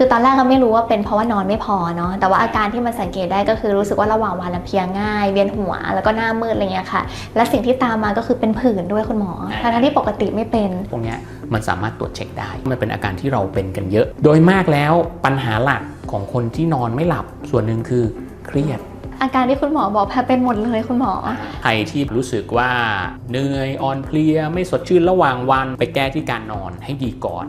คือตอนแรกก็ไม่รู้ว่าเป็นเพราะว่านอนไม่พอเนาะแต่ว่าอาการที่มันสังเกตได้ก็คือรู้สึกว่าระหว่างวันลำเพลียง่าย เวียนหัวแล้วก็หน้ามืดอะไรเงี้ยค่ะ และสิ่งที่ตามมาก็คือเป็นผื่นด้วยคุณหมอทั้งๆที่ปกติไม่เป็นพวกเนี้ยมันสามารถตรวจเช็คได้ มันเป็นอาการที่เราเป็นกันเยอะ โดยมากแล้วปัญหาหลักของคนที่นอนไม่หลับส่วนหนึ่งคือเครียดอาการที่คุณหมอบอกแพรเป็นหมดเลยคุณหมอ ใครที่รู้สึกว่าเหนื่อยอ่อนเพลีย ไม่สดชื่นระหว่างวันไปแก้ที่การนอนให้ดีก่อน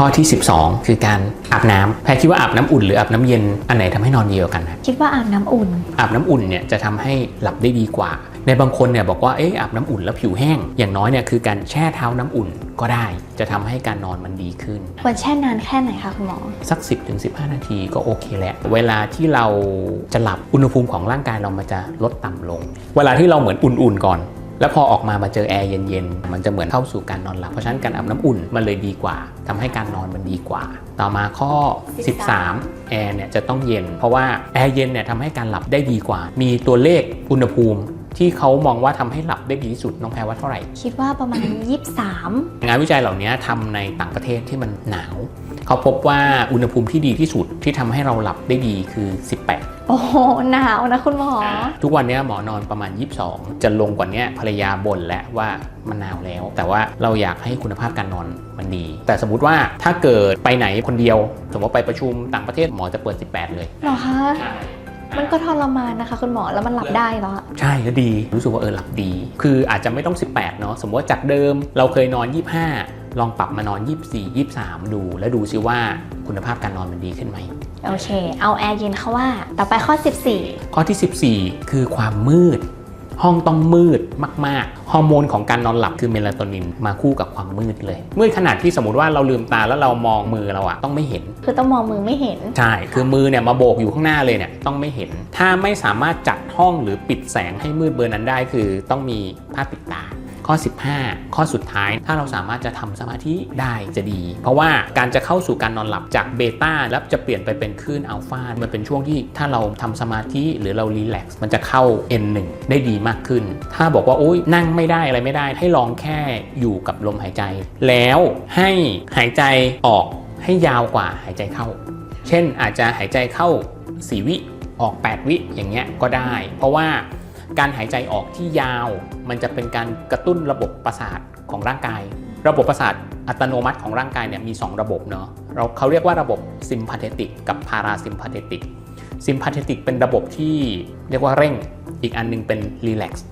ข้อที่ 12 คือการอาบน้ำแพรคิดว่าอาบน้ำอุ่นหรืออาบน้ำเย็นอันไหนทำให้นอนดีกว่ากันนะคิดว่าอาบน้ำอุ่น อาบน้ำอุ่นเนี่ยจะทำให้หลับได้ดีกว่า ในบางคนเนี่ยบอกว่าเอ๊ะอาบน้ำอุ่นแล้วผิวแห้ง อย่างน้อยเนี่ยคือการแช่เท้าน้ำอุ่นก็ได้ จะทำให้การนอนมันดีขึ้นควรแช่นานแค่ไหนคะคุณหมอ สัก 10-15 นาทีก็โอเคแล้วเวลาที่เราจะหลับอุณหภูมิของร่างกายเรามันจะลดต่ำลง เวลาที่เราเหมือนอุ่นๆก่อน แล้วพอออกมามาเจอแอร์เย็นๆ มันจะเหมือนเข้าสู่การนอนหลับ เพราะฉะนั้นการอาบน้ำอุ่นมันเลยดีกว่าทำให้การนอนมันดีกว่า ต่อมาข้อ 13 แอร์เนี่ยจะต้องเย็น เพราะว่าแอร์เย็นเนี่ยทำให้การหลับได้ดีกว่า มีตัวเลขอุณหภูมิที่เขามองว่าทำให้หลับได้ดีที่สุดน้องแพรว่าเท่าไหร่ คิดว่าประมาณ 23 งานวิจัยเหล่านี้ทำในต่างประเทศที่มันหนาว เขาพบว่าอุณหภูมิที่ดีที่สุดที่ทำให้เราหลับได้ดีคือ 18 โอ้โหหนาวนะคุณหมอ ทุกวันนี้หมอนอนประมาณ 22 จะลงกว่านี้ภรรยาบ่นแล้วว่ามันหนาวแล้ว แต่ว่าเราอยากให้คุณภาพการนอนมันดี แต่สมมุติว่าถ้าเกิดไปไหนคนเดียว สมมติไปประชุมต่างประเทศหมอจะเปิด 18 เลยเหรอคะ มันก็ทรมานนะคะคุณหมอแล้วมันหลับได้เหรอใช่ก็ดีรู้สึกว่าเออหลับดี คืออาจจะไม่ต้อง 18 เนาะสมมติว่าจากเดิมเราเคยนอน 25 ลองปรับมานอน 24 23 ดู แล้วดูซิว่าคุณภาพการนอนมันดีขึ้นไหมโอเค เอาแอร์เย็นเข้าว่า ต่อไปข้อข้อที่ 14 คือความมืด ห้องต้องมืดมาก ๆ ฮอร์โมนของการนอนหลับคือเมลาโทนินมาคู่กับความมืดเลย มืดขนาดที่สมมติว่าเราลืมตาแล้วเรามองมือเราอะต้องไม่เห็น14 คือต้องมองมือไม่เห็น ใช่ คือมือเนี่ยมาโบกอยู่ข้างหน้าเลยเนี่ยต้องไม่เห็น ถ้าไม่สามารถจัดห้องหรือปิดแสงให้มืดเบอร์นั้นได้ คือต้องมีผ้าปิดตาข้อ 15 ข้อสุดท้าย ถ้าเราสามารถจะทำสมาธิได้จะดี เพราะว่าการจะเข้าสู่การนอนหลับจากเบต้าแล้วจะเปลี่ยนไปเป็นคลื่นอัลฟา มันเป็นช่วงที่ถ้าเราทำสมาธิหรือเรารีแลกซ์มันจะเข้า N1 ได้ดีมากขึ้น ถ้าบอกว่าโอ๊ยนั่งไม่ได้อะไรไม่ได้ ให้ลองแค่อยู่กับลมหายใจ แล้วให้หายใจออก ให้ยาวกว่าหายใจเข้า เช่นอาจจะหายใจเข้า 4 วิออก 8 วิอย่างเงี้ยก็ได้ เพราะว่าการหายใจออกที่ยาว มันจะเป็นการกระตุ้นระบบประสาทของร่างกาย ระบบประสาทอัตโนมัติของร่างกายเนี่ยมี 2 ระบบเนาะเราเขาเรียกว่าระบบซิมพาเทติกกับพาราซิมพาเทติกซิมพาเทติกเป็นระบบที่เรียกว่าเร่ง อีกอันหนึงเป็นรีแลกซ์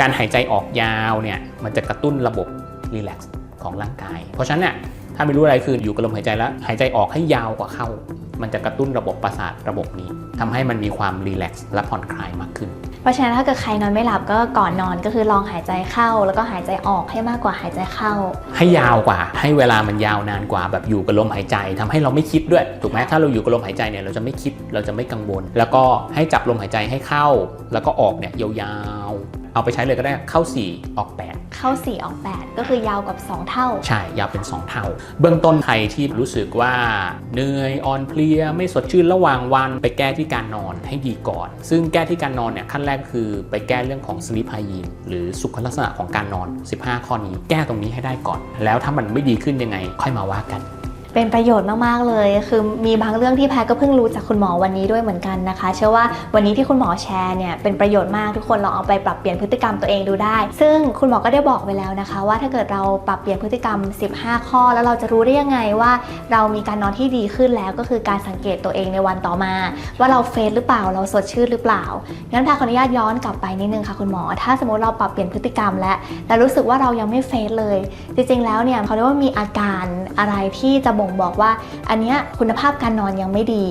การหายใจออกยาวเนี่ยมันจะกระตุ้นระบบรีแลกซ์ของร่างกาย เพราะฉะนั้นเนี่ย ถ้าไม่รู้อะไรคืออยู่กับลมหายใจแล้วหายใจออกให้ยาวกว่าเข้า มันจะกระตุ้นระบบประสาทระบบนี้ทำให้มันมีความรีแลกซ์และผ่อนคลายมากขึ้น เพราะฉะนั้นถ้าเกิดใครนอนไม่หลับก็ก่อนนอนก็คือลองหายใจเข้า แล้วก็หายใจออกให้มากกว่าหายใจเข้า ให้ยาวกว่า ให้เวลามันยาวนานกว่าแบบอยู่กับลมหายใจทำให้เราไม่คิดด้วยถูกไหมถ้าเราอยู่กับลมหายใจเนี่ยเราจะไม่คิดเราจะไม่กังวล แล้วก็ให้จับลมหายใจให้เข้า แล้วก็ออกเนี่ยยาวๆ เอาไปใช้เลยก็ได้เข้า 4 ออก 8 เข้า 4 ออก 8 ก็คือยาวกับ 2 เท่า ใช่ ยาวเป็น 2 เท่า เบื้องต้นใครที่รู้สึกว่าเหนื่อยอ่อนเพลียไม่สดชื่นระหว่างวันไปแก้ที่การนอนให้ดีก่อน ซึ่งแก้ที่การนอนเนี่ยขั้นแรกคือไปแก้เรื่องของ sleep hygiene หรือสุขลักษณะของการนอน 15 ข้อนี้ แก้ตรงนี้ให้ได้ก่อน แล้วถ้ามันไม่ดีขึ้นยังไง ค่อยมาว่ากัน เป็นประโยชน์มาก ๆ เลย คือมีบางเรื่องที่แพรก็เพิ่งรู้จากคุณหมอวันนี้ด้วยเหมือนกันนะคะ เชื่อว่าวันนี้ที่คุณหมอแชร์เนี่ยเป็นประโยชน์มากทุกคนลองเอาไปปรับเปลี่ยนพฤติกรรมตัวเองดูได้ ซึ่งคุณหมอก็ได้บอกไว้แล้วนะคะ ว่าถ้าเกิดเราปรับเปลี่ยนพฤติกรรม 15 ข้อ แล้วเราจะรู้ได้ยังไงว่า เรามีการนอนที่ดีขึ้นแล้วก็คือการสังเกตตัวเองในวันต่อมา ว่าเราเฟซหรือเปล่าเราสดชื่นหรือเปล่างั้นแพรขออนุญาตย้อนกลับไปนิดนึงค่ะคุณหมอ ถ้าสมมติเราปรับเปลี่ยนพฤติกรรมแล้วแต่รู้สึกว่าเรายังไม่เฟซเลย จริงๆแล้วเนี่ยเขาเรียกว่ามีอาการอะไรที่จะบ่งบอกว่า อันเนี้ยคุณภาพการนอนยังไม่ดี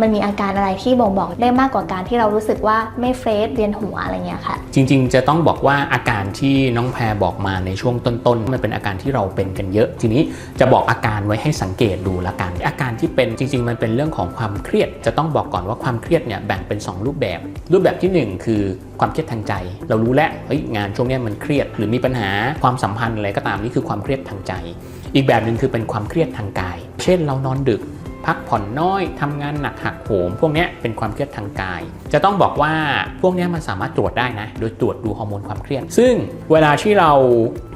มันมีอาการอะไรที่บ่งบอกได้มากกว่าการที่เรารู้สึกว่าไม่เฟรชเวียนหัวอะไรเงี้ยค่ะ จริง ๆ จะต้องบอกว่าอาการที่น้องแพรบอกมาในช่วงต้นๆ มันเป็นอาการที่เราเป็นกันเยอะ ทีนี้จะบอกอาการไว้ให้สังเกตดูละกัน อาการที่เป็นจริง ๆ มันเป็นเรื่องของความเครียด จะต้องบอกก่อนว่าความเครียดเนี่ยแบ่งเป็น 2 รูปแบบ รูปแบบทีหนึ่1 คือความเครียดทางใจ เรารู้แล้วเฮ้ยงานช่วงนี้มันเครียด หรือมีปัญหาความสัมพันธ์อะไรก็ตามนี่คือความเครียดทางใจ อีกแบบหนึ่งคือเป็นความเครียดทางกาย เช่นเรานอนดึก พักผ่อนน้อยทำงานหนักหักโหม พวกนี้เป็นความเครียดทางกาย จะต้องบอกว่าพวกนี้มันสามารถตรวจได้นะ โดยตรวจดูฮอร์โมนความเครียด ซึ่งเวลาที่เรา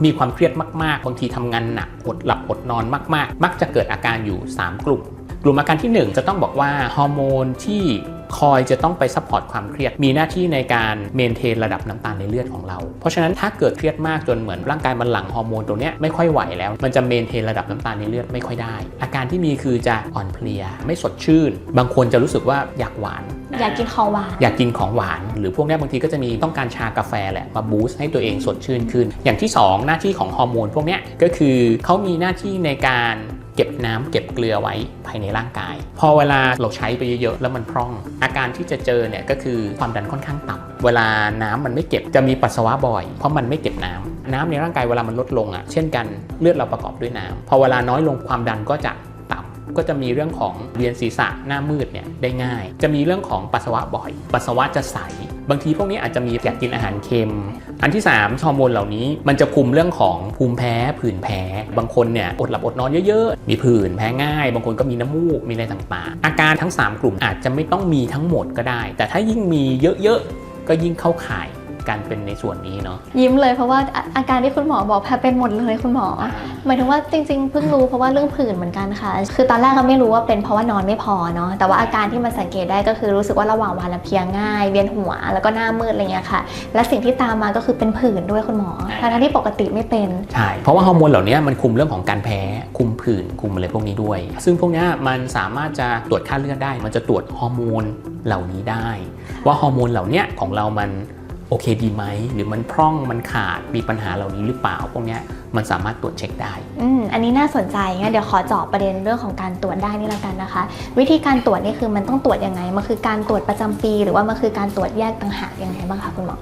มีความเครียดมากๆบางทีทำงานหนักอดหลับอดนอนมาก ๆ มักจะเกิดอาการอยู่ 3 กลุ่ม กลุ่มอาการที่ 1 จะต้องบอกว่าฮอร์โมนที่ คอยจะต้องไปซัพพอร์ตความเครียด มีหน้าที่ในการเมนเทนระดับน้ำตาลในเลือดของเรา เพราะฉะนั้นถ้าเกิดเครียดมากจนเหมือนร่างกายมันหลั่งฮอร์โมนตัวเนี้ยไม่ค่อยไหวแล้ว มันจะเมนเทนระดับน้ำตาลในเลือดไม่ค่อยได้ อาการที่มีคือจะอ่อนเพลีย ไม่สดชื่น บางคนจะรู้สึกว่าอยากหวานอยากกินของหวาน อยากกินของหวาน หรือพวกเนี้ยบางทีก็จะมีต้องการชากาแฟแหละมาบูสต์ให้ตัวเองสดชื่นขึ้น อย่างที่ 2 หน้าที่ของฮอร์โมนพวกเนี้ยก็คือเขามีหน้าที่ในการ เก็บน้ำเก็บเกลือไว้ภายในร่างกาย พอเวลาเราใช้ไปเยอะๆแล้วมันพร่อง อาการที่จะเจอเนี่ยก็คือความดันค่อนข้างต่ำเวลาน้ำมันไม่เก็บจะมีปัสสาวะบ่อย เพราะมันไม่เก็บน้ำน้ำในร่างกายเวลามันลดลงอะเช่นกันเลือดเราประกอบด้วยน้ำพอเวลาน้อยลงความดันก็จะ ก็จะมีเรื่องของเวียนศีรษะหน้ามืดเนี่ยได้ง่าย จะมีเรื่องของปัสสาวะบ่อย ปัสสาวะจะใส บางทีพวกนี้อาจจะมีอยากกินอาหารเค็ม อันที่3ฮอร์โมนเหล่านี้มันจะคุมเรื่องของภูมิแพ้ผื่นแพ้ บางคนเนี่ยอดหลับอดนอนเยอะๆ มีผื่นแพ้ง่าย บางคนก็มีน้ำมูกมีอะไรต่างๆ อาการทั้ง 3 กลุ่มอาจจะไม่ต้องมีทั้งหมดก็ได้ แต่ถ้ายิ่งมีเยอะๆก็ยิ่งเข้าข่าย การเป็นในส่วนนี้เนาะยิ้มเลยเพราะว่าอาอาการที่คุณหมอบอกแพรเป็นหมดเลยคุณหมอ หมายถึงว่าจริงๆเพิ่งรู้เพราะว่าเรื่องผื่นเหมือนกันค่ะ คือตอนแรกก็ไม่รู้ว่าเป็นเพราะว่านอนไม่พอเนาะแต่ว่าอาการที่มันสังเกตได้ก็คือรู้สึกว่าระหว่างวันละเพลียง่าย เวียนหัวแล้วก็หน้ามืดอะไรเงี้ยค่ะ และสิ่งที่ตามมาก็คือเป็นผื่นด้วยคุณหมอทั้งๆที่ปกติไม่เป็นใช่เพราะว่าฮอร์โมนเหล่านี้มันคุมเรื่องของการแพ้คุมผื่นคุมอะไรพวกนี้ด้วย ซึ่งพวกเนี้ยมันสามารถจะตรวจค่าเลือดได้ มันจะตรวจฮอร์โมนเหล่านี้ได้ ว่าฮอร์โมนเหล่าเนี้ยของเรามันโอเคดีไหม หรือมันพร่องมันขาดมีปัญหาเหล่านี้หรือเปล่าพวกเนี้ยมันสามารถตรวจเช็คได้อืมอันนี้น่าสนใจงั้นเดี๋ยวขอเจาะประเด็นเรื่องของการตรวจได้นี่ละกันนะคะ วิธีการตรวจนี่คือมันต้องตรวจยังไงมันคือการตรวจประจำปี หรือว่ามันคือการตรวจแยกต่างหากยังไงบ้างคะคุณหมอ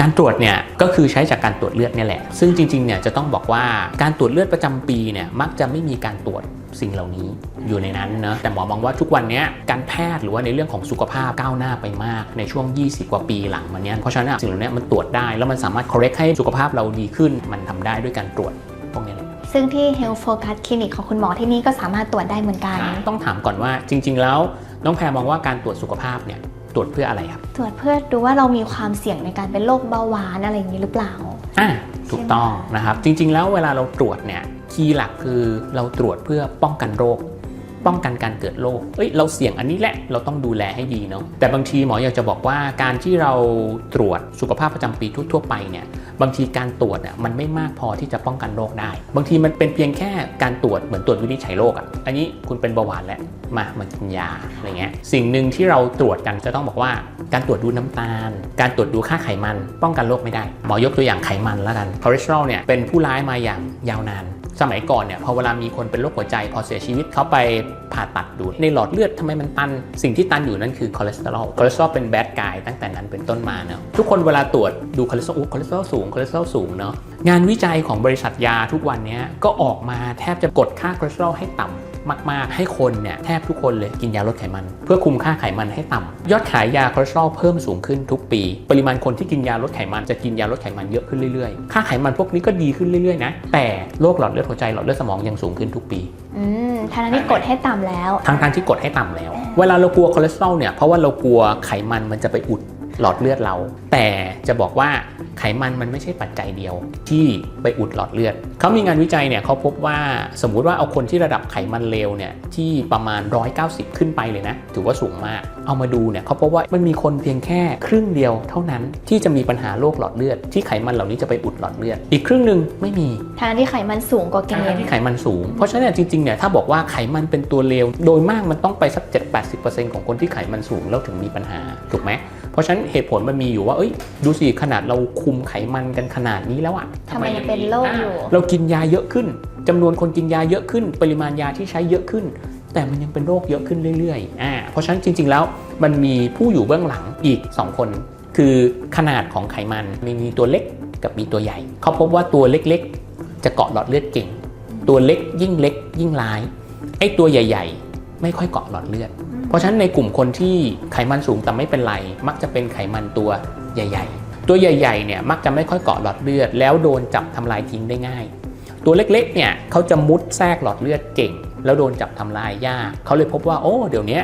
การตรวจเนี่ยก็คือใช้จากการตรวจเลือดเนี่ยแหละ ซึ่งจริงๆเนี่ยจะต้องบอกว่าการตรวจเลือดประจำปีเนี่ยมักจะไม่มีการตรวจ สิ่งเหล่านี้อยู่ในนั้นเนอะแต่หมอมองว่าทุกวันเนี้ยการแพทย์หรือว่าในเรื่องของสุขภาพก้าวหน้าไปมากในช่วง 20 กว่าปีหลังมาเนี้ยเพราะฉะนั้นอะสิ่งเหล่านี้มันตรวจได้ แล้วมันสามารถ correct ให้สุขภาพเราดีขึ้น มันทำได้ด้วยการตรวจพวกนี้แหละซึ่งที่ Health Focus Clinic ของคุณหมอที่นี่ก็สามารถตรวจได้เหมือนกัน ต้องถามก่อนว่าจริง ๆ แล้วน้องแพรมองว่าการตรวจสุขภาพเนี่ยตรวจเพื่ออะไรครับ ตรวจเพื่อดูว่าเรามีความเสี่ยงในการเป็นโรคเบาหวานอะไรอย่างนี้หรือเปล่าอะถูกต้องนะครับ จริง ๆ แล้วเวลาเราตรวจเนี่ย คีย์หลักคือเราตรวจเพื่อป้องกันโรค ป้องกันการเกิดโรคเอ้ยเราเสี่ยงอันนี้แหละเราต้องดูแลให้ดีเนาะแต่บางทีหมออยากจะบอกว่าการที่เราตรวจสุขภาพประจำปีทั่วๆไปเนี่ยบางทีการตรวจอะมันไม่มากพอที่จะป้องกันโรคได้ บางทีมันเป็นเพียงแค่การตรวจเหมือนตรวจวินิจฉัยโรคอะอันนี้คุณเป็นเบาหวานแหละมามากินยาอะไรเงี้ยสิ่งหนึ่งที่เราตรวจกันจะต้องบอกว่า การตรวจดูน้ำตาล การตรวจดูค่าไขมัน ป้องกันโรคไม่ได้ หมอยกตัวอย่างไขมันแล้วกันคอเลสเตอรอลเนี่ยเป็นผู้ร้ายมาอย่างยาวนาน สมัยก่อนเนี่ยพอเวลามีคนเป็นโรคหัวใจ พอเสียชีวิตเขาไปผ่าตัดดูในหลอดเลือดทำไมมันตัน สิ่งที่ตันอยู่นั่นคือคอเลสเตอรอลคอเลสเตอรอลเป็นแบดกายตั้งแต่นั้นเป็นต้นมาเนาะทุกคนเวลาตรวจดูคอเลสเตอรอลคอเลสเตอรอลสูงคอเลสเตอรอลสูงเนาะงานวิจัยของบริษัทยาทุกวันนี้ก็ออกมาแทบจะกดค่าคอเลสเตอรอลให้ต่ำ มาก ๆ ให้คนเนี่ยแทบทุกคนเลยกินยาลดไขมัน เพื่อคุมค่าไขมันให้ต่ำยอดขายยาคอเลสเตอรอลเพิ่มสูงขึ้นทุกปี ปริมาณคนที่กินยาลดไขมันจะกินยาลดไขมันเยอะขึ้นเรื่อยๆ ค่าไขมันพวกนี้ก็ดีขึ้นเรื่อยๆนะแต่โรคหลอดเลือดหัวใจหลอดเลือดสมองยังสูงขึ้นทุกปีอืมทางที่กดให้ต่ำแล้วทั้งทางๆที่กดให้ต่ำแล้ว เวลาเรากลัวคอเลสเตอรอลเนี่ยเพราะว่าเรากลัวไขมันมันจะไปอุด หลอดเลือดเรา แต่จะบอกว่าไขมันมันไม่ใช่ปัจจัยเดียว ที่ไปอุดหลอดเลือด เขามีงานวิจัยเนี่ยเขาพบว่าสมมุติว่าเอาคนที่ระดับไขมันเลวเนี่ยที่ประมาณ 190 ขึ้นไปเลยนะ ถือว่าสูงมาก เอามาดูเนี่ยเขาพบว่ามันมีคนเพียงแค่ครึ่งเดียวเท่านั้นที่จะมีปัญหาโรคหลอดเลือด ที่ไขมันเหล่านี้จะไปอุดหลอดเลือด อีกครึ่งหนึ่งไม่มีทางที่ไขมันสูงกว่าเกณทั้งฑ์ที่ไขมันสูง เพราะฉะนั้นเนี่ยจริงๆเนี่ยถ้าบอกว่าไขมันเป็นตัวเลวโดยมากมันต้องไปสัก 7-80%ของคนที่ไขมันสูงแล้วถึงมีปัญหาถูกไหมเพ ราะฉะนั้นเหตุผลมันมีอยู่ว่า เอ้ย ดูสิขนาดเราคุมไขมันกันขนาดนี้แล้วอะทำไมยังเป็นโรคอยู่ เรากินยาเยอะขึ้นจำนวนคนกินยาเยอะขึ้น ปริมาณยาที่ใช้เยอะขึ้น แต่มันยังเป็นโรคเยอะขึ้นเรื่อยๆอ่าเพราะฉะนั้นจริง ๆ แล้วมันมีผู้อยู่เบื้องหลังอีก 2 คน คือขนาดของไขมันมีมีตัวเล็กกับมีตัวใหญ่ เขาพบว่าตัวเล็กๆ จะเกาะหลอดเลือดเก่ง ตัวเล็กยิ่งเล็กยิ่งร้ายไอ้ตัวใหญ่ ๆ ไม่ค่อยเกาะหลอดเลือด เพราะฉะนั้นในกลุ่มคนที่ไขมันสูงแต่ไม่เป็นไร มักจะเป็นไขมันตัวใหญ่ ๆ ตัวใหญ่ๆเนี่ยมักจะไม่ค่อยเกาะหลอดเลือด แล้วโดนจับทำลายทิ้งได้ง่าย ตัวเล็กๆเนี่ยเขาจะมุดแทรกหลอดเลือดเก่ง แล้วโดนจับทำลายยากเขาเลยพบว่าโอ้เดี๋ยวนี้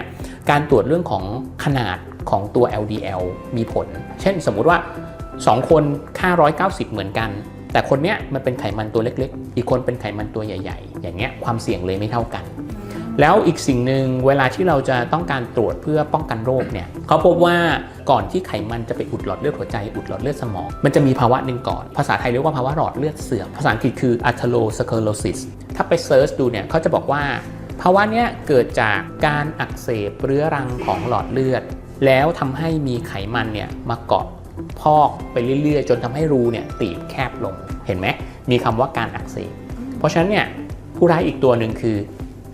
การตรวจเรื่องของขนาดของตัว LDL มีผล เช่นสมมุติว่า 2 คนค่า 190 เหมือนกัน แต่คนเนี้ยมันเป็นไขมันตัวเล็ก ๆ อีกคนเป็นไขมันตัวใหญ่ ๆ อย่างเงี้ยความเสี่ยงเลยไม่เท่ากัน แล้วอีกสิ่งหนึ่งเวลาที่เราจะต้องการตรวจเพื่อป้องกันโรคเนี่ยเขาพบว่าก่อนที่ไขมันจะไปอุดหลอดเลือดหัวใจอุดหลอดเลือดสมอง มันจะมีภาวะหนึ่งก่อน ภาษาไทยเรียกว่าภาวะหลอดเลือดเสื่อมภาษาอังกฤษคือ atherosclerosis ถ้าไปเซิร์ชดูเนี่ยเขาจะบอกว่าภาวะเนี้ยเกิดจากการอักเสบเรื้อรังของหลอดเลือด แล้วทำให้มีไขมันเนี่ยมาเกาะพอกไปเรื่อยๆ จนทำให้รูเนี่ยตีบแคบลงเห็นไหมมีคำว่าการอักเสบเพราะฉะนั้นเนี่ยผู้ร้ายอีกตัวหนึ่งคือ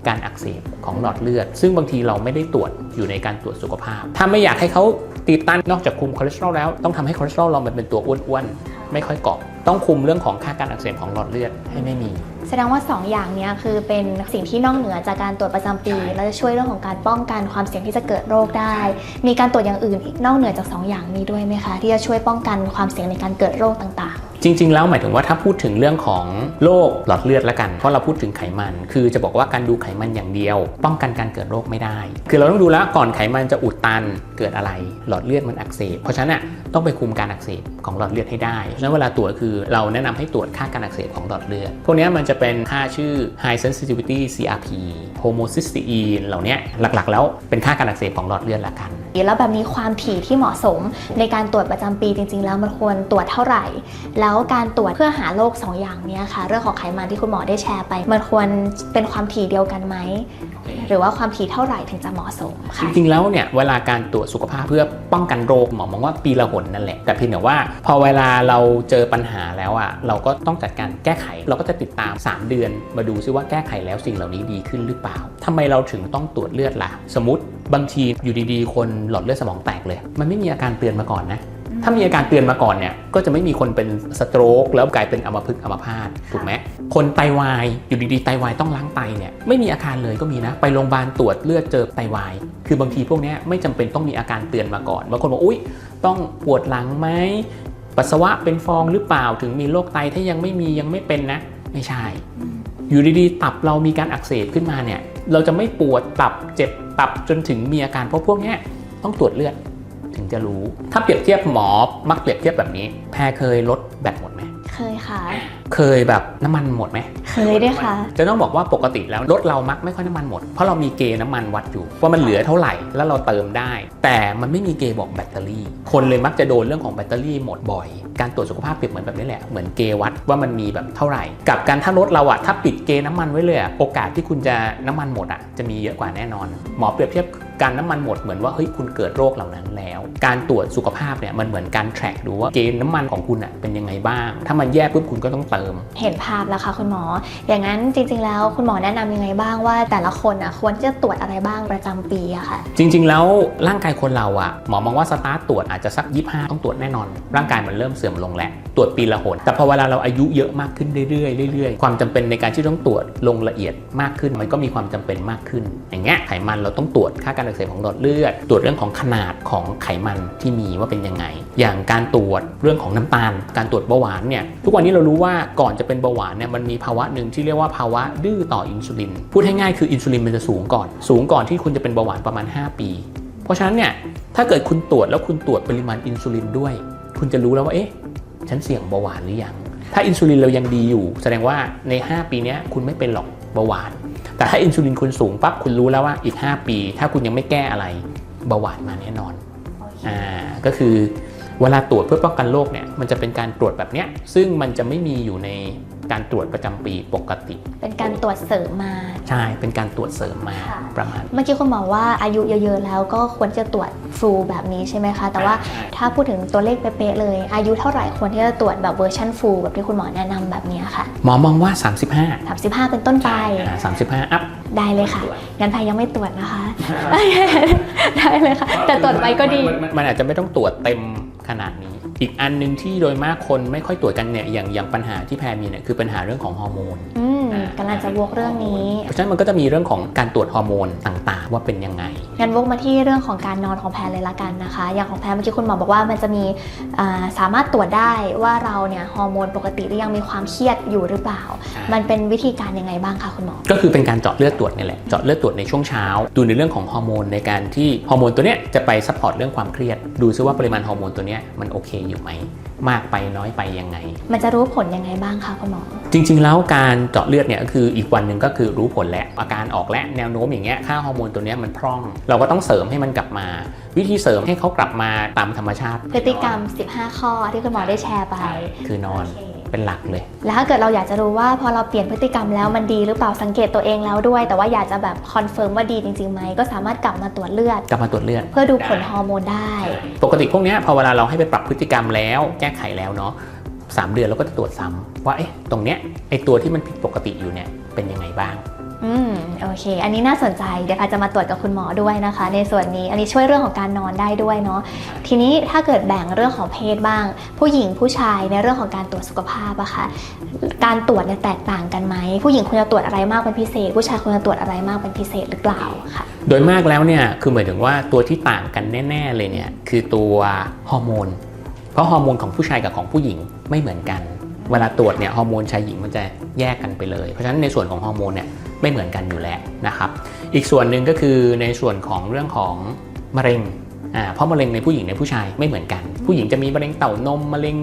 การอักเสบของหลอดเลือด ซึ่งบางทีเราไม่ได้ตรวจอยู่ในการตรวจสุขภาพ ถ้าไม่อยากให้เขาตีตันนอกจากคุมคอเลสเตอรอลแล้วต้องทำให้คอเลสเตอรอลเรามันเป็นตัวอ้วนๆไม่ค่อยเกาะต้องคุมเรื่องของค่าการอักเสบของหลอดเลือดให้ไม่มี แสดงว่า 2 อย่างเนี้ยคือเป็นสิ่งที่นอกเหนือจากการตรวจประจำปีใช่แล้วจะช่วยเรื่องของการป้องกันความเสี่ยงที่จะเกิดโรคได้ มีการตรวจอย่างอื่นอีกนอกเหนือจาก 2 อย่างนี้ด้วยไหมคะ ที่จะช่วยป้องกันความเสี่ยงในการเกิดโรคต่าง จริง ๆ แล้วหมายถึงว่าถ้าพูดถึงเรื่องของโรคหลอดเลือดละกัน เพราะเราพูดถึงไขมัน คือจะบอกว่าการดูไขมันอย่างเดียว ป้องกันการเกิดโรคไม่ได้ คือเราต้องดูแล้วก่อนไขมันจะอุดตันเกิดอะไร หลอดเลือดมันอักเสบ เพราะฉะนั้นน่ะต้องไปคุมการอักเสบของหลอดเลือดให้ได้เพราะฉะนั้นเวลาตรวจคือเราแนะนำให้ตรวจค่าการอักเสบของหลอดเลือด พวกนี้มันจะเป็นค่าชื่อ high sensitivity CRP homocysteine เหล่านี้หลักๆ แล้วเป็นค่าการอักเสบของหลอดเลือดละกัน แล้วแบบนี้ความถี่ที่เหมาะสม ในการตรวจประจำปีจริง ๆ แล้วมันควรตรวจเท่าไหร่ แล้วการตรวจเพื่อหาโรคสองอย่างเนี้ยค่ะ เรื่องของไขมันที่คุณหมอได้แชร์ไป มันควรเป็นความถี่เดียวกันไหม หรือว่าความถี่เท่าไหร่ถึงจะเหมาะสมจค่ะริง ๆ แล้วเนี่ยเวลาการตรวจสุขภาพเพื่อป้องกันโรคหมอมองว่าปีละหนนั่นแหละแต่เพียงแต่ว่า พอเวลาเราเจอปัญหาแล้วอะเราก็ต้องจัดการแก้ไข เราก็จะติดตาม 3 เดือน มาดูซิว่าแก้ไขแล้วสิ่งเหล่านี้ดีขึ้นหรือเปล่าทำไมเราถึงต้องตรวจเลือดล่ะ สมมติ บางทีอยู่ดีๆ คนหลอดเลือดสมองแตกเลย มันไม่มีอาการเตือนมาก่อนนะ ถ้ามีอาการเตือนมาก่อนเนี่ย ก็จะไม่มีคนเป็นสโตรกแล้วกลายเป็นอัมพฤกษ์อัมพาตถูกไหมคนไตวายอยู่ดีๆไตวายต้องล้างไตเนี่ยไม่มีอาการเลยก็มีนะ ไปโรงพยาบาลตรวจเลือดเจอไตวาย คือบางทีพวกนี้ไม่จำเป็นต้องมีอาการเตือนมาก่อนบางคนบอกอุ้ยต้องปวดหลังไหมปัสสาวะเป็นฟองหรือเปล่าถึงมีโรคไตถ้ายังไม่มียังไม่เป็นนะ ไม่ใช่ อยู่ดีๆ ตับเรามีการอักเสบขึ้นมาเนี่ย เราจะไม่ปวดตับเจ็บตับจนถึงมีอาการเพราะพวกเนี้ยต้องตรวจเลือดถึงจะรู้ ถ้าเปรียบเทียบหมอมักเปรียบเทียบแบบนี้ แพรเคยลดแบตหมดไหมเคย ค่ะ เคยแบบน้ำมันหมดไหม เคยด้วยค่ะ จะต้องบอกว่าปกติแล้วรถเรามักไม่ค่อยน้ำมันหมด เพราะเรามีเกณฑ์น้ำมันวัดอยู่ ว่ามันเหลือเท่าไหร่แล้วเราเติมได้ แต่มันไม่มีเกณฑ์บอกแบตเตอรี่ คนเลยมักจะโดนเรื่องของแบตเตอรี่หมดบ่อย การตรวจสุขภาพเปรียบเหมือนแบบนี้แหละเหมือนเกณฑ์วัดว่ามันมีแบบเท่าไหร่ กับการถ้ารถเราอะถ้าปิดเกณฑ์น้ำมันไว้เลยอะโอกาสที่คุณจะน้ำมันหมดอะจะมีเยอะกว่าแน่นอน หมอเปรียบเทียบการน้ำมันหมดเหมือนว่าเฮ้ยคุณเกิดโรคเหล่านั้นแล้ว การตรวจสุขภาพเนี่ยมันเหมือนการ track ดูว่าเกณฑ์น้ำมันของคุณอะเป็นยังไงบ้าง ถ้ามันแย่ปุ๊บคุณก็ต้องเติม เห็นภาพแล้วค่ะคุณหมอ อย่างนั้นจริง ๆ แล้วคุณหมอแนะนำยังไงบ้างว่า แต่ละคนอะควรที่จะตรวจอะไรบ้างประจำปีอะค่ะ จริง ๆ แล้วร่างกายคนเราอะหมอมองว่าสตาร์ทตรวจอาจจะสัก 25 ต้องตรวจแน่นอน ร่างกายมันเริ่มเสื่อมลงแล้วตรวจปีละหนแต่พอเวลาเราอายุเยอะมากขึ้นเรื่อยๆเรื่อยๆ ความจำเป็นในการที่ต้องตรวจลงละเอียดมากขึ้น มันก็มีความจำเป็นมากขึ้น อย่างเงี้ยไขมันเราต้องตรวจค่าการอักเสบของหลอดเลือด ตรวจเรื่องของขนาดของไขมันที่มีว่าเป็นยังไง อย่างการตรวจเรื่องของน้ำตาล การตรวจเบาหวานเนี่ยทุกวันนี้เรารู้ว่าก่อนจะเป็นเบาหวานเนี่ยมันมีภาวะหนึ่งที่เรียกว่าภาวะดื้อต่ออินซูลิน พูดให้ง่ายคืออินซูลินมันจะสูงก่อน สูงก่อนที่คุณจะเป็นเบาหวานประมาณ 5 ปี เพราะฉะนั้นเนี่ยถ้าเกิดคุณตรวจแล้วคุณตรวจปริมาณอินซูลินด้วย คุณจะรู้แล้วว่าเอ๊ะฉันเสี่ยงเบาหวานหรือยัง ถ้าอินซูลินเรายังดีอยู่ แสดงว่าใน 5 ปีนี้คุณไม่เป็นหรอกเบาหวาน แต่ถ้าอินซูลินคุณสูงปั๊บคุณรู้แล้วว่าอีก 5 ปี ถ้าคุณยังไม่แก้อะไรเบาหวานมาแน่นอนอ่าก็คือ เวลาตรวจเพื่อป้องกันโรคเนี่ยมันจะเป็นการตรวจแบบเนี้ยซึ่งมันจะไม่มีอยู่ในการตรวจประจำปีปกติ เป็นการตรวจเสริมมา ใช่ เป็นการตรวจเสริมมาค่ะประมาณ เมื่อกี้คุณหมอว่าอายุเยอะๆแล้วก็ควรจะตรวจฟลูแบบนี้ใช่ไหมคะ แต่ว่าใช่ถ้าพูดถึงตัวเลขเป๊ะๆเลย อายุเท่าไหร่ควรที่จะตรวจแบบเวอร์ชันฟลูแบบที่คุณหมอแนะนำแบบนี้ค่ะ หมอมองว่า 35 35 เป็นต้นไปอ่า35 อัพ ได้เลยค่ะ งั้นพายยังไม่ตรวจนะคะ ได้เลยค่ะ แต่ตรวจไปก็ดี มันมันมันอาจจะไม่ต้องตรวจเต็ม ขนาดนี้ อีกอันหนึ่งที่โดยมากคนไม่ค่อยตรวจกันเนี่ยอย่างอย่างปัญหาที่แพรมีเนี่ยคือปัญหาเรื่องของฮอร์โมนอื กำลังจะวกเรื่องนี้ เพราะฉะนั้นมันก็จะมีเรื่องของการตรวจฮอร์โมนต่างๆ ว่าเป็นยังไงงั้นวกมาที่เรื่องของการนอนของแพรเลยละกันนะคะ อย่างของแพรเมื่อกี้คุณหมอบอกว่ามันจะมีอ่าสามารถตรวจได้ว่าเราเนี่ยฮอร์โมนปกติหรือยังมีความเครียดอยู่หรือเปล่าอ่ามัมันเป็นวิธีการยังไงบ้างคะคุณหมอ ก็คือเป็นการเจาะเลือดตรวจนี่แหละ เจาะเลือดตรวจในช่วงเช้า ดูในเรื่องของฮอร์โมนในการที่ฮอร์โมนตัวเนี้ยจะไปซัพพอร์ตเรื่องความเครียด ดูซิว่าปริมาณฮอร์โมนตัวเนี้ยมันโอเคอยู่ไหม มากไปน้อยไปยังไง มันจะรู้ผลยังไงบ้างคะคุณหมอ จริง ๆ แล้วการเจาะเลือดเนี่ยก็คืออีกวันหนึ่งก็คือรู้ผลแล้วอาการออกและแนวโน้มอย่างเงี้ยค่าฮอร์โมนตัวเนี้ยมันพร่อง เราก็ต้องเสริมให้มันกลับมา วิธีเสริมให้เขากลับมาตามธรรมชาติ พฤติกรรม 15 ข้อที่คุณหมอได้แชร์ไป คือนอนโอ เคเป็นหลักเลย แล้วถ้าเกิดเราอยากจะรู้ว่าพอเราเปลี่ยนพฤติกรรมแล้วมันดีหรือเปล่าสังเกตตัวเองแล้วด้วย แต่ว่าอยากจะแบบคอนเฟิร์มว่าดีจริงๆไหมก็สามารถกลับมาตรวจเลือด กลับมาตรวจเลือด เพื่อดูผลฮอร์โมนได้ ปกติพวกเนี้ยพอเวลาเราให้ไปปรับพฤติกรรมแล้วแก้ไขแล้วเนาะสามเดือนเราก็จะตรวจซ้ำว่าเอ๊ะตรงเนี้ยไอตัวที่มันผิดปกติอยู่เนี่ยเป็นยังไงบ้าง อืมโอเค อันนี้น่าสนใจเดี๋ยวอาจจะมาตรวจกับคุณหมอด้วยนะคะ ในส่วนนี้อันนี้ช่วยเรื่องของการนอนได้ด้วยเนาะทีนี้ถ้าเกิดแบ่งเรื่องของเพศบ้าง ผู้หญิงผู้ชายในเรื่องของการตรวจสุขภาพอะคะ่ะการตรวจเนี่ยแตกต่างกันไหมผู้หญิงควรจะตรวจอะไรมากเป็นพิเศษ ผู้ชายควรจะตรวจอะไรมากเป็นพิเศษหรือเปล่าค่ะ โดยมากแล้วเนี่ยคือหมายถึงว่าตัวที่ต่างกันแน่ ๆ เลยเนี่ยคือตัวฮอร์โมนเพราะฮอร์โมนของผู้ชายกับของผู้หญิงไม่เหมือนกัน เวลาตรวจเนี่ยฮอร์โมนชายหญิงมันจะแยกกันไปเลยเพราะฉะนั้นในส่วนของฮอร์โมนเนี่ย ไม่เหมือนกันอยู่แล้วนะครับ อีกส่วนหนึ่งก็คือในส่วนของเรื่องของมะเร็งอ่าเพราะมะเร็งในผู้หญิงในผู้ชายไม่เหมือนกัน ผู้หญิงจะมีมะเร็งเต่านมมะเร็ง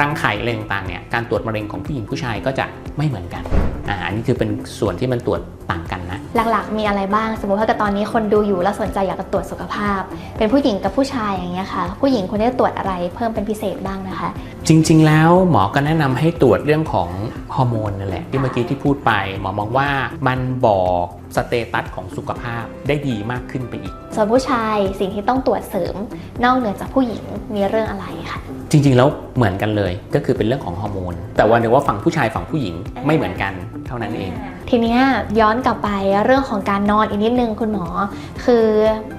รังไข่อะไรต่างๆเนี่ยการตรวจมะเร็งของผู้หญิงผู้ชายก็จะไม่เหมือนกันอ่าอันนี้คือเป็นส่วนที่มันตรวจต่างกัน หลักๆ มีอะไรบ้าง สมมติว่าเกิดตอนนี้คนดูอยู่แล้วสนใจอยากจะตรวจสุขภาพ เป็นผู้หญิงกับผู้ชายอย่างเงี้ยค่ะ ผู้หญิงควรจะตรวจอะไรเพิ่มเป็นพิเศษบ้างนะคะ จริง ๆ แล้วหมอก็แนะนำให้ตรวจเรื่องของฮอร์โมนนั่นแหละที่เมื่อกี้ที่พูดไป หมอมองว่ามันบอก สเตตัสของสุขภาพได้ดีมากขึ้นไปอีก ส่วนผู้ชายสิ่งที่ต้องตรวจเสริม นอกเหนือจากผู้หญิงมีเรื่องอะไรค่ะจริงๆ แล้วเหมือนกันเลยก็คือเป็นเรื่องของฮอร์โมน แต่ว่าเดี๋ยวว่าฝั่งผู้ชายฝั่งผู้หญิงไม่เหมือนกันเท่านั้นเอง ทีเนี้ยย้อนกลับไปเรื่องของการนอนอีกนิดนึงคุณหมอ คือ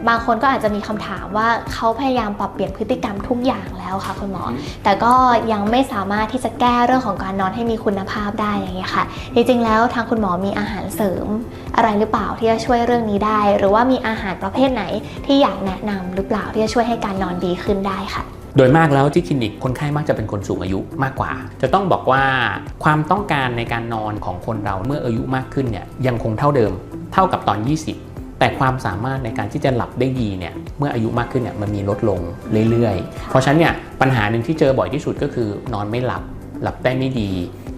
บางคนก็อาจจะมีคำถามว่าเขาพยายามปรับเปลี่ยนพฤติกรรมทุกอย่างแล้วค่ะคุณหมอ แต่ก็ยังไม่สามารถที่จะแก้เรื่องของการนอนให้มีคุณภาพได้อย่างเงี้ยค่ะ จริงๆ แล้วทางคุณหมอมีอาหารเสริมอะไรหรือเปล่าที่จะช่วยเรื่องนี้ได้ หรือว่ามีอาหารประเภทไหนที่อยากแนะนำหรือเปล่าที่จะช่วยให้การนอนดีขึ้นได้ค่ะโดยมากแล้วที่คลินิกคนไข้มักจะเป็นคนสูงอายุมากกว่า จะต้องบอกว่าความต้องการในการนอนของคนเราเมื่ออายุมากขึ้นเนี่ยยังคงเท่าเดิมเท่ากับตอน 20 แต่ความสามารถในการที่จะหลับได้ดีเนี่ยเมื่ออายุมากขึ้นเนี่ยมันมีลดลงเรื่อยๆ เพราะฉะนั้นเนี่ยปัญหาหนึ่งที่เจอบ่อยที่สุดก็คือนอนไม่หลับหลับได้ไม่ดี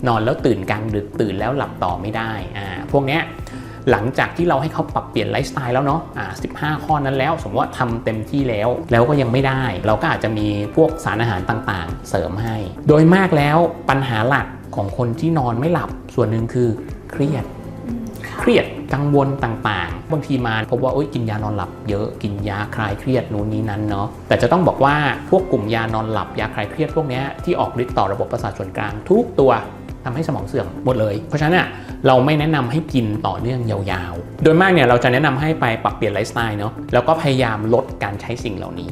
นอนแล้วตื่นกลางดึกตื่นแล้วหลับต่อไม่ได้อ่าพวกเนี้ย หลังจากที่เราให้เขาปรับเปลี่ยนไลฟ์สไตล์แล้วเนาะอ่า15ข้อนั้นแล้ว สมมติว่าทำเต็มที่แล้ว แล้วก็ยังไม่ได้ เราก็อาจจะมีพวกสารอาหารต่างๆ เสริมให้ โดยมากแล้วปัญหาหลักของคนที่นอนไม่หลับส่วนหนึ่งคือเครียดเครียดกังวลต่างๆ บางทีมาพบว่าโอ๊ยกินยานอนหลับเยอะกินยาคลายเครียดนู้นนี้นั้นเนาะแต่จะต้องบอกว่าพวกกลุ่มยานอนหลับยาคลายเครียดพวกเนี้ยที่ออกฤทธิ์ต่อระบบประสาทส่วนกลางทุกตัวทำให้สมองเสื่อมหมดเลย เพราะฉะนั้นน่ะ เราไม่แนะนำให้กินต่อเนื่องยาวๆ โดยมากเนี่ยเราจะแนะนำให้ไปปรับเปลี่ยนไลฟ์สไตล์เนาะแล้วก็พยายามลดการใช้สิ่งเหล่านี้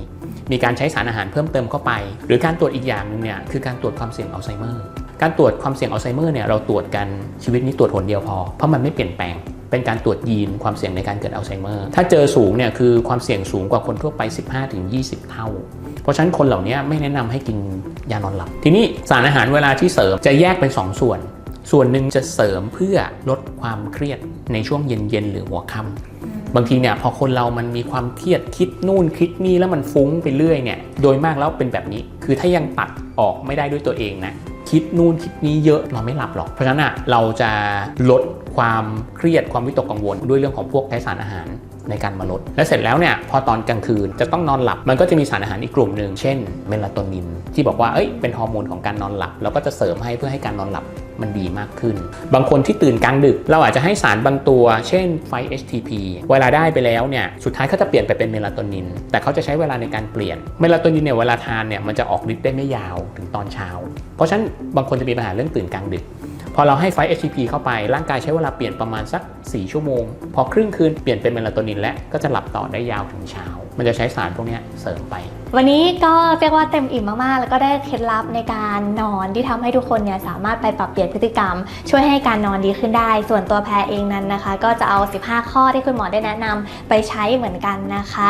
มีการใช้สารอาหารเพิ่มเติมเข้าไป หรือการตรวจอีกอย่างหนึงเนี่ยคือการตรวจความเสี่ยงอัลไซเมอร์การตรวจความเสี่ยงอัลไซเมอร์เนี่ยเราตรวจกันชีวิตนี้ตรวจหนเดียวพอ เพราะมันไม่เปลี่ยนแปลงเป็นการตรวจยีนความเสี่ยงในการเกิดอัลไซเมอร์ ถ้าเจอสูงเนี่ยคือความเสี่ยงสูงกว่าคนทั่วไป 15-20 เท่า เพราะฉะนั้นคนเหล่านี้ไม่แนะนำให้กินยานอนหลับ ทีนี้สารอาหารเวลาที่เสริมจะแยกเป็น 2 ส่วน ส่วนหนึ่งจะเสริมเพื่อลดความเครียดในช่วงเย็นๆหรือหัวค่ำบางทีเนี่ยพอคนเรามันมีความเครียดคิดนู่นคิดนี่แล้วมันฟุ้งไปเรื่อยเนี่ยโดยมากแล้วเป็นแบบนี้ คือถ้ายังตัดออกไม่ได้ด้วยตัวเองนะคิดนู่นคิดนี้เยอะเราไม่หลับหรอก เพราะฉะนั้นอะเราจะลดความเครียดความวิตกกังวลด้วยเรื่องของพวกใช้สารอาหาร ในการมาลด และเสร็จแล้วเนี่ยพอตอนกลางคืนจะต้องนอนหลับ มันก็จะมีสารอาหารอีกกลุ่มหนึ่งเช่นเมลาโทนิน ที่บอกว่าเอ้ยเป็นฮอร์โมนของการนอนหลับเราก็จะเสริมให้เพื่อให้การนอนหลับมันดีมากขึ้น บางคนที่ตื่นกลางดึก เราอาจจะให้สารบางตัว เช่นไฟ HTP เวลาได้ไปแล้วเนี่ย สุดท้ายเขาจะเปลี่ยนไปเป็นเมลาโทนิน แต่เขาจะใช้เวลาในการเปลี่ยน เมลาโทนินเนี่ยเวลาทานเนี่ยมันจะออกฤทธิ์ได้ไม่ยาวถึงตอนเช้า เพราะฉะนั้นบางคนจะมีปัญหาเรื่องตื่นกลางดึก พอเราให้ไฟ HTP เข้าไปร่างกายใช้เวลาเปลี่ยนประมาณสัก 4 ชั่วโมง พอครึ่งคืนเปลี่ยนเป็นเมลาโทนินแล้วก็จะหลับต่อได้ยาวถึงเช้า มันจะใช้สารพวกนี้เสริมไป วันนี้ก็เรียกว่าเต็มอิ่มมาก ๆ แล้วก็ได้เคล็ดลับในการนอนที่ทำให้ทุกคนเนี่ยสามารถไปปรับเปลี่ยนพฤติกรรม ช่วยให้การนอนดีขึ้นได้ ส่วนตัวแพรเองนั้นนะคะ ก็จะเอา 15 ข้อที่คุณหมอได้แนะนำไปใช้เหมือนกันนะคะ